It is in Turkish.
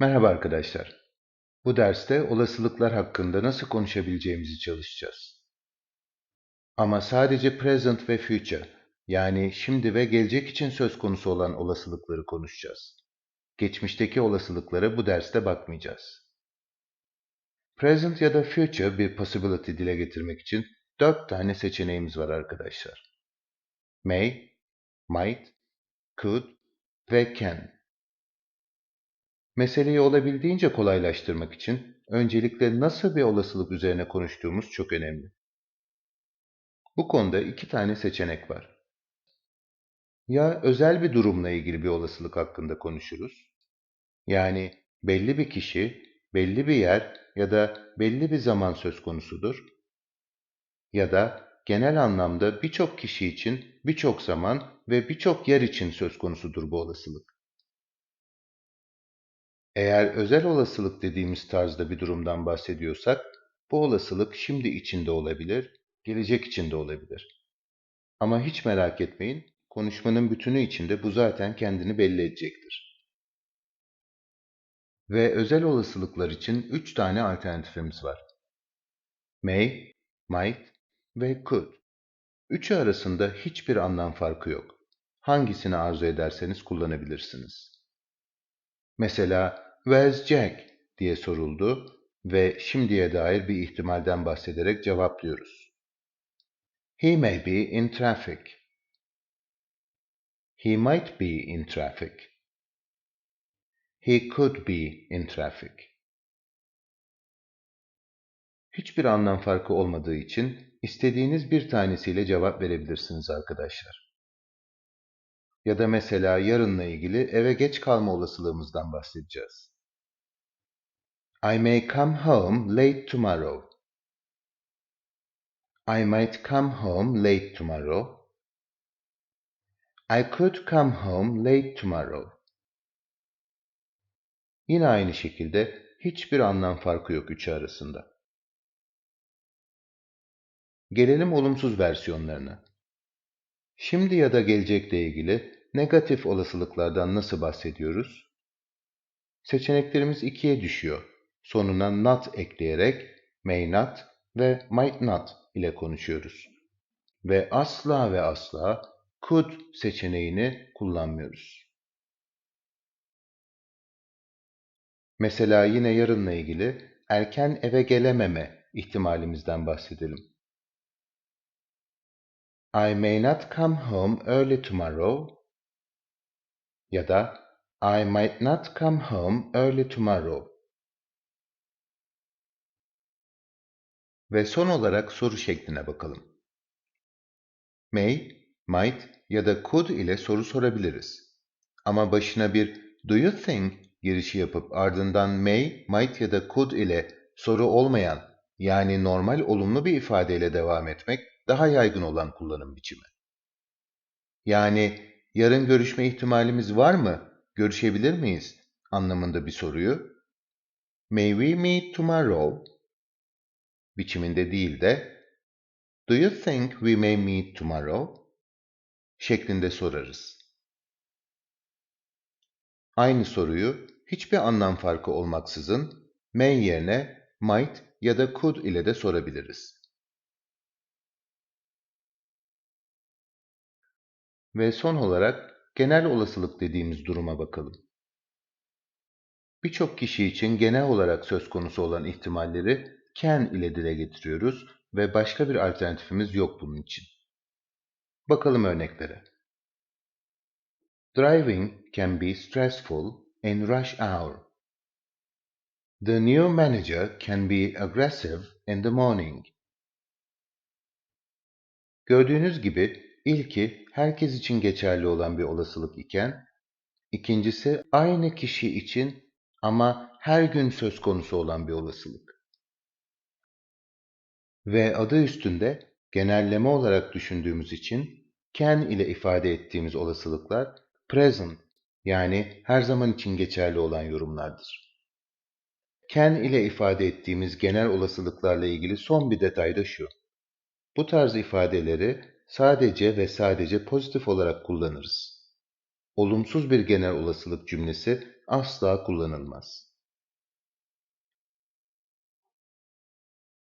Merhaba arkadaşlar. Bu derste olasılıklar hakkında nasıl konuşabileceğimizi çalışacağız. Ama sadece present ve future, yani şimdi ve gelecek için söz konusu olan olasılıkları konuşacağız. Geçmişteki olasılıklara bu derste bakmayacağız. Present ya da future bir possibility dile getirmek için dört tane seçeneğimiz var arkadaşlar. May, might, could ve can. Meseleyi olabildiğince kolaylaştırmak için öncelikle nasıl bir olasılık üzerine konuştuğumuz çok önemli. Bu konuda iki tane seçenek var. Ya özel bir durumla ilgili bir olasılık hakkında konuşuruz. Yani belli bir kişi, belli bir yer ya da belli bir zaman söz konusudur. Ya da genel anlamda birçok kişi için birçok zaman ve birçok yer için söz konusudur bu olasılık. Eğer özel olasılık dediğimiz tarzda bir durumdan bahsediyorsak, bu olasılık şimdi içinde olabilir, gelecek içinde olabilir. Ama hiç merak etmeyin, konuşmanın bütünü içinde bu zaten kendini belli edecektir. Ve özel olasılıklar için üç tane alternatifimiz var. May, might ve could. Üçü arasında hiçbir anlam farkı yok. Hangisini arzu ederseniz kullanabilirsiniz. Mesela Where's Jack diye soruldu ve şimdiye dair bir ihtimalden bahsederek cevaplıyoruz. He may be in traffic. He might be in traffic. He could be in traffic. Hiçbir anlam farkı olmadığı için istediğiniz bir tanesiyle cevap verebilirsiniz arkadaşlar. Ya da mesela yarınla ilgili eve geç kalma olasılığımızdan bahsedeceğiz. I may come home late tomorrow. I might come home late tomorrow. I could come home late tomorrow. Yine aynı şekilde hiçbir anlam farkı yok üçü arasında. Gelelim olumsuz versiyonlarına. Şimdi ya da gelecekle ilgili negatif olasılıklardan nasıl bahsediyoruz? Seçeneklerimiz ikiye düşüyor. Sonuna not ekleyerek may not ve might not ile konuşuyoruz. Ve asla ve asla could seçeneğini kullanmıyoruz. Mesela yine yarınla ilgili erken eve gelememe ihtimalimizden bahsedelim. I may not come home early tomorrow ya da I might not come home early tomorrow. Ve son olarak soru şekline bakalım. May, might ya da could ile soru sorabiliriz. Ama başına bir do you think girişi yapıp ardından may, might ya da could ile soru olmayan yani normal olumlu bir ifadeyle devam etmek daha yaygın olan kullanım biçimi. Yani yarın görüşme ihtimalimiz var mı, görüşebilir miyiz anlamında bir soruyu May we meet tomorrow biçiminde değil de Do you think we may meet tomorrow şeklinde sorarız. Aynı soruyu hiçbir anlam farkı olmaksızın may yerine might ya da could ile de sorabiliriz. Ve son olarak genel olasılık dediğimiz duruma bakalım. Birçok kişi için genel olarak söz konusu olan ihtimalleri can ile dile getiriyoruz ve başka bir alternatifimiz yok bunun için. Bakalım örneklere. Driving can be stressful in rush hour. The new manager can be aggressive in the morning. Gördüğünüz gibi ilki herkes için geçerli olan bir olasılık iken, ikincisi aynı kişi için ama her gün söz konusu olan bir olasılık. Ve adı üstünde genelleme olarak düşündüğümüz için can ile ifade ettiğimiz olasılıklar present yani her zaman için geçerli olan yorumlardır. Can ile ifade ettiğimiz genel olasılıklarla ilgili son bir detay da şu. Bu tarz ifadeleri sadece ve sadece pozitif olarak kullanırız. olumsuz bir genel olasılık cümlesi asla kullanılmaz.